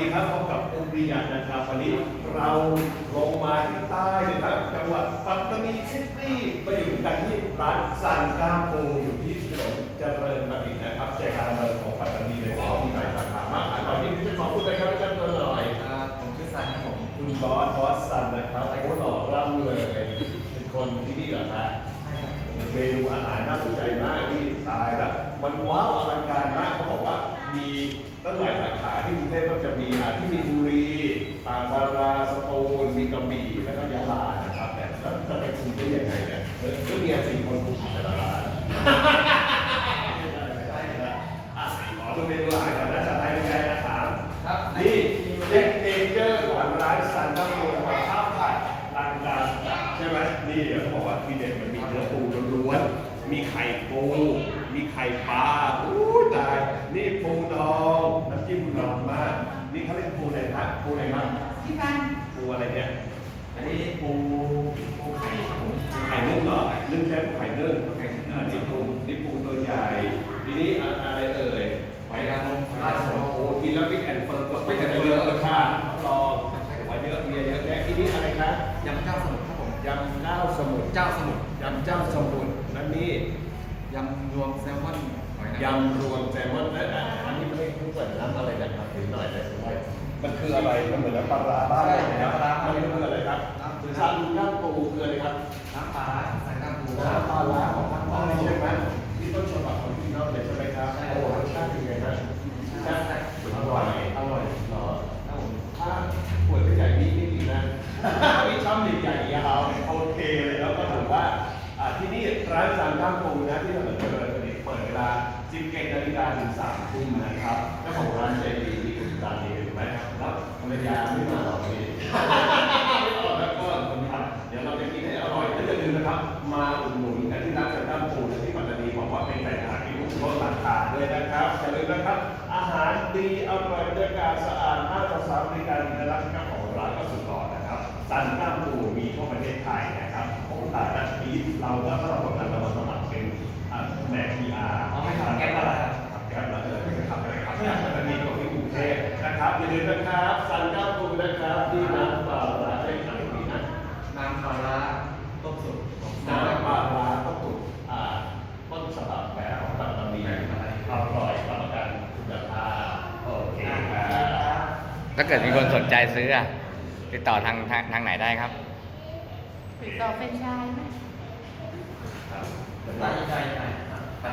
ดีครับพบกับอุริยานะครับวันนี้เราลงมาที่ใต้นะครับจังหวัดปัตตานีซิตี้ไปอยู่กันที่ร้านซันก้าปูอยู่ที่ถนนเจริญบัณฑิตนะครับใจกลางเมืองของปัตตานีเลยของที่ไหนสาขามากอะตอนนี้จะขอพูดอะไรครับอาจารย์ตัวหน่อยครับผมชื่อซันครับผมคุณบอสบอสซันนะครับโอ้หล่อร่ำเลยเป็นคนที่นี่เหรอครับใช่ครับเมนูอาหารน่าสนใจมากที่ตายแล้วมันว้าวอลังการมากเขาบอกว่ามีั้งหลายสาขาที่กรุงเทพก็จะมีอ่าที่มีบุรีปางบาราสตูลมีกระบี่แล้วก็ยะลานะครับแต่แล้วจะไปคุมได้ยังไงเนี่ยเออก็มีสี่คนคุมแต่ละร้านอะขอดูเมนูอาหารก่อนนะจะไทยเป็นไงนะครับ ครับ นี่เด็กเนเจอร์ของร้านซันต้าโกกับข้าวผัดลังกาใช่ไหมนี่เดี๋ยวเขาบอกว่าที่เด็ดมันมีเนื้อปูล้วนๆ มีไข่ปู มีไข่ปลาอู้ตาย นี่ปูดองน้ำจิ้มร้อนมาก นี่เขาเรียกปูอะไรนะปูอะไรมั้งพี่ฟันปูอะไรเนี่ย อันนี้ปูปูไข่ครับผมไข่นึ่งเหรอนึ่งแค่ปูไข่นึ่งอ่านี่ปูนี่ปู เจ้าสมุทรยำเจ้าสมุนนั่นนี่ยำรวมแซลมอนหอยนางรมยำรวมแซลมอนและอันนี้ไม่ได้พูดถึงน้ำอะไรนะครับถึงหน่อยเลยมันคืออะไรมันเหมือนน้ำปลาร้าบ้านเลยนะครับ มีช่องใหญ่ๆยาวโอเคเลยแล้วก็ถือว่าที่นี่ร้านจานข้ามปูนะที่ถนนเจริญสนิทเปิดเวลา17นาฬิกาถึง3ทุ่มนะครับเจ้าของร้านใจดีที่อยู่ร้านนี้ถูกไหมแล้วภรรยาไม่มาหรอกนี่ไม่ออกแล้วก็คนทำเดี๋ยวเราจะกินให้อร่อยแล้วอย่าลืมนะครับ มาอุดหนุนกันที่ร้านจานข้ามปูที่ปัตตานีบอกว่าเป็นแต่อาหารที่ลดราคาด้วยนะครับอย่าลืมนะครับ อาหารดีอร่อยบรรยากาศสะอาดมากภาษาบริการดีรักเจ้าของร้านก็สุดหล่อนะครับสั่น เราก็สำหรับการเรามาสมัครเป็นอ่าแหน่พีอาร์เอาไปทำแก๊ปอะไรครับทำแก๊ปแล้วเออไปทำอะไรครับที่ปัตตานีกับที่กรุงเทพนะครับอย่าลืมนะครับสันข้ามปูนะครับที่น้ำปลาร้าได้ขายดีนะน้ำปลาร้าต้มสุกน้ำปลาร้าต้องถูกอ่าต้นฉบับแบบของปัตตานีอร่อยรับประกันคุณภาพโอเคครับถ้าเกิดมีคนสนใจซื้ออะติดต่อทางทางทางไหนได้ครับติดต่อเป็นไชายไหม ครับร้านใหญ่ใหญ่